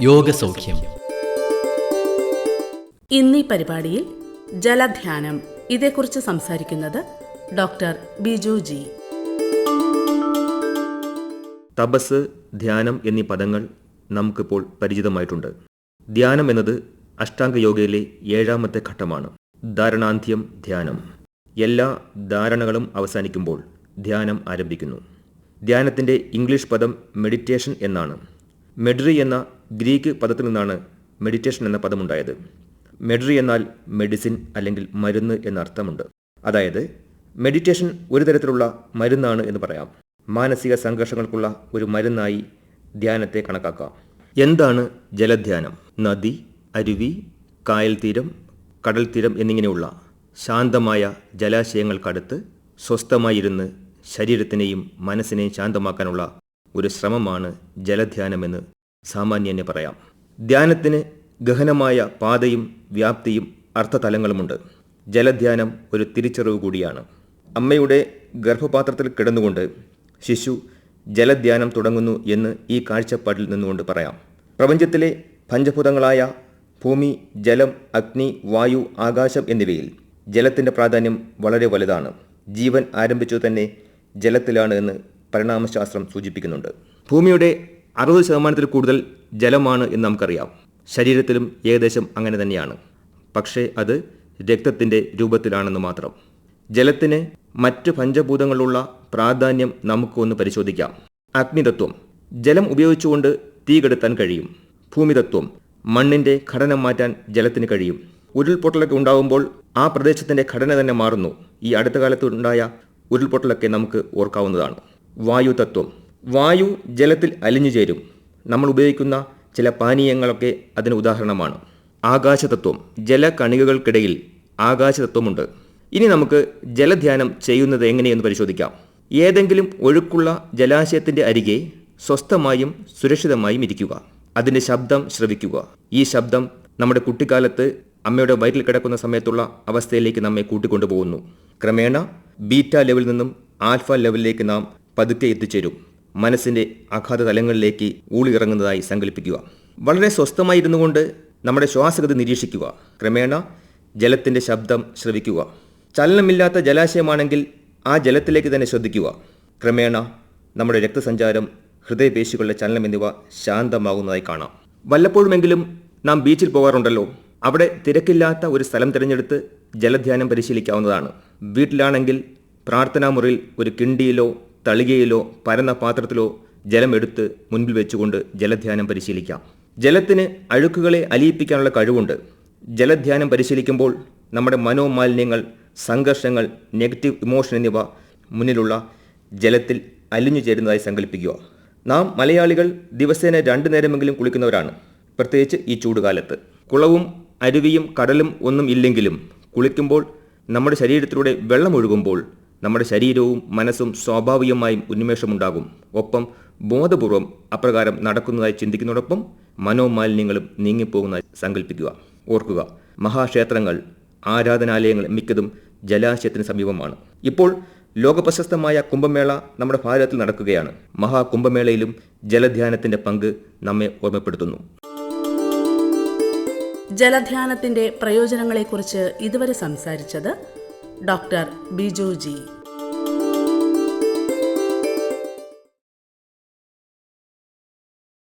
യോഗസൗഖ്യം. ഇന്നീ പരിപാടിയിൽ ജലധ്യാനം. ഇതേക്കുറിച്ച് സംസാരിക്കുന്നത് ഡോക്ടർ ബിജു ജി. തപസ് ധ്യാനം എന്നീ പദങ്ങൾ നമുക്കിപ്പോൾ പരിചിതമായിട്ടുണ്ട്. ധ്യാനം എന്നത് അഷ്ടാംഗ യോഗയിലെ ഏഴാമത്തെ ഘട്ടമാണ്. ധാരണാന്ത്യം ധ്യാനം. എല്ലാ ധാരണകളും അവസാനിക്കുമ്പോൾ ധ്യാനം ആരംഭിക്കുന്നു. ധ്യാനത്തിന്റെ ഇംഗ്ലീഷ് പദം മെഡിറ്റേഷൻ എന്നാണ്. മെഡ്രി എന്ന ഗ്രീക്ക് പദത്തിൽ നിന്നാണ് മെഡിറ്റേഷൻ എന്ന പദമുണ്ടായത്. മെഡ്രി എന്നാൽ മെഡിസിൻ അല്ലെങ്കിൽ മരുന്ന് എന്നർത്ഥമുണ്ട്. അതായത് മെഡിറ്റേഷൻ ഒരു തരത്തിലുള്ള മരുന്നാണ് എന്ന് പറയാം. മാനസിക സംഘർഷങ്ങൾക്കുള്ള ഒരു മരുന്നായി ധ്യാനത്തെ കണക്കാക്കാം. എന്താണ് ജലധ്യാനം? നദി അരുവി കായൽ തീരം കടൽ തീരം എന്നിങ്ങനെയുള്ള ശാന്തമായ ജലാശയങ്ങൾക്കടുത്ത് സ്വസ്ഥമായിരുന്ന് ശരീരത്തിനെയും മനസ്സിനെയും ശാന്തമാക്കാനുള്ള ഒരു ശ്രമമാണ് ജലധ്യാനമെന്ന് സാമാന്യനെ പറയാം. ധ്യാനത്തിന് ഗഹനമായ പാതയും വ്യാപ്തിയും അർത്ഥതലങ്ങളുമുണ്ട്. ജലധ്യാനം ഒരു തിരിച്ചറിവ് കൂടിയാണ്. അമ്മയുടെ ഗർഭപാത്രത്തിൽ കിടന്നുകൊണ്ട് ശിശു ജലധ്യാനം തുടങ്ങുന്നു എന്ന് ഈ കാഴ്ചപ്പാടിൽ നിന്നുകൊണ്ട് പറയാം. പ്രപഞ്ചത്തിലെ പഞ്ചഭൂതങ്ങളായ ഭൂമി ജലം അഗ്നി വായു ആകാശം എന്നിവയിൽ ജലത്തിന്റെ പ്രാധാന്യം വളരെ വലുതാണ്. ജീവൻ ആരംഭിച്ചു തന്നെ ജലത്തിലാണ് എന്ന് പരിണാമശാസ്ത്രം സൂചിപ്പിക്കുന്നുണ്ട്. ഭൂമിയുടെ അറുപത് ശതമാനത്തിൽ കൂടുതൽ ജലമാണ് എന്ന് നമുക്കറിയാം. ശരീരത്തിലും ഏകദേശം അങ്ങനെ തന്നെയാണ്. പക്ഷേ അത് രക്തത്തിന്റെ രൂപത്തിലാണെന്ന് മാത്രം. ജലത്തിന് മറ്റ് പഞ്ചഭൂതങ്ങളുള്ള പ്രാധാന്യം നമുക്കൊന്ന് പരിശോധിക്കാം. അഗ്നിതത്വം. ജലം ഉപയോഗിച്ചുകൊണ്ട് തീ കെടുത്താൻ കഴിയും. ഭൂമിതത്വം. മണ്ണിന്റെ ഘടന മാറ്റാൻ ജലത്തിന് കഴിയും. ഉരുൾപൊട്ടലൊക്കെ ഉണ്ടാകുമ്പോൾ ആ പ്രദേശത്തിന്റെ ഘടന തന്നെ മാറുന്നു. ഈ അടുത്ത കാലത്ത് ഉണ്ടായ ഉരുൾപൊട്ടലൊക്കെ നമുക്ക് ഓർക്കാവുന്നതാണ്. വായു തത്വം വായു ജലത്തിൽ അലിഞ്ഞു ചേരും. നമ്മൾ ഉപയോഗിക്കുന്ന ചില പാനീയങ്ങളൊക്കെ അതിന് ഉദാഹരണമാണ്. ആകാശതത്വം ജലകണികകൾക്കിടയിൽ ആകാശതത്വമുണ്ട്. ഇനി നമുക്ക് ജലധ്യാനം ചെയ്യുന്നത് എങ്ങനെയെന്ന് പരിശോധിക്കാം. ഏതെങ്കിലും ഒഴുക്കുള്ള ജലാശയത്തിന്റെ അരികെ സ്വസ്ഥമായും സുരക്ഷിതമായും ഇരിക്കുക. അതിന്റെ ശബ്ദം ശ്രവിക്കുക. ഈ ശബ്ദം നമ്മുടെ കുട്ടിക്കാലത്ത് അമ്മയുടെ വയറ്റിൽ കിടക്കുന്ന സമയത്തുള്ള അവസ്ഥയിലേക്ക് നമ്മെ കൂട്ടിക്കൊണ്ടുപോകുന്നു. ക്രമേണ ബീറ്റ ലെവലിൽ നിന്നും ആൽഫ ലെവലിലേക്ക് നാം പതുക്കെ എത്തിച്ചേരും. മനസ്സിന്റെ അഗാധ തലങ്ങളിലേക്ക് ഊളിയിറങ്ങുന്നതായി സങ്കല്പിക്കുക. വളരെ സ്വസ്ഥമായിരുന്നു കൊണ്ട് നമ്മുടെ ശ്വാസഗതി നിരീക്ഷിക്കുക. ക്രമേണ ജലത്തിന്റെ ശബ്ദം ശ്രവിക്കുക. ചലനമില്ലാത്ത ജലാശയമാണെങ്കിൽ ആ ജലത്തിലേക്ക് തന്നെ ശ്രദ്ധിക്കുക. ക്രമേണ നമ്മുടെ രക്തസഞ്ചാരം ഹൃദയപേശികളുടെ ചലനം എന്നിവ ശാന്തമാകുന്നതായി കാണാം. വല്ലപ്പോഴുമെങ്കിലും നാം ബീച്ചിൽ പോകാറുണ്ടല്ലോ. അവിടെ തിരക്കില്ലാത്ത ഒരു സ്ഥലം തിരഞ്ഞെടുത്ത് ജലധ്യാനം പരിശീലിക്കാവുന്നതാണ്. വീട്ടിലാണെങ്കിൽ പ്രാർത്ഥനാമുറിയിൽ ഒരു കിണ്ടിയിലോ തളികയിലോ പരന്ന പാത്രത്തിലോ ജലമെടുത്ത് മുൻപിൽ വെച്ചുകൊണ്ട് ജലധ്യാനം പരിശീലിക്കാം. ജലത്തിന് അഴുക്കുകളെ അലിയിപ്പിക്കാനുള്ള കഴിവുണ്ട്. ജലധ്യാനം പരിശീലിക്കുമ്പോൾ നമ്മുടെ മനോമാലിന്യങ്ങൾ സംഘർഷങ്ങൾ നെഗറ്റീവ് ഇമോഷൻ എന്നിവ മുന്നിലുള്ള ജലത്തിൽ അലിഞ്ഞു ചേരുന്നതായി സങ്കല്പിക്കുക. നാം മലയാളികൾ ദിവസേന രണ്ടു നേരമെങ്കിലും കുളിക്കുന്നവരാണ്. പ്രത്യേകിച്ച് ഈ ചൂടുകാലത്ത്. കുളവും അരുവിയും കടലും ഒന്നും ഇല്ലെങ്കിലും കുളിക്കുമ്പോൾ നമ്മുടെ ശരീരത്തിലൂടെ വെള്ളം ഒഴുകുമ്പോൾ നമ്മുടെ ശരീരവും മനസ്സും സ്വാഭാവികമായും ഉന്മേഷമുണ്ടാകും. ഒപ്പം ബോധപൂർവം അപ്രകാരം നടക്കുന്നതായി ചിന്തിക്കുന്നതോടൊപ്പം മനോമാലിന്യങ്ങളും നീങ്ങിപ്പോകുന്നതായി സങ്കല്പിക്കുക ഓർക്കുക മഹാക്ഷേത്രങ്ങൾ ആരാധനാലയങ്ങൾ മിക്കതും ജലാശയത്തിന് സമീപമാണ്. ഇപ്പോൾ ലോകപ്രശസ്തമായ കുംഭമേള നമ്മുടെ ഭാരതത്തിൽ നടക്കുകയാണ്. മഹാകുംഭമേളയിലും ജലധ്യാനത്തിന്റെ പങ്ക് നമ്മെ ഓർമ്മപ്പെടുത്തുന്നു. ജലധ്യാനത്തിന്റെ പ്രയോജനങ്ങളെക്കുറിച്ച് ഇതുവരെ സംസാരിച്ചത് ഡോക്ടർ ബിജു ജി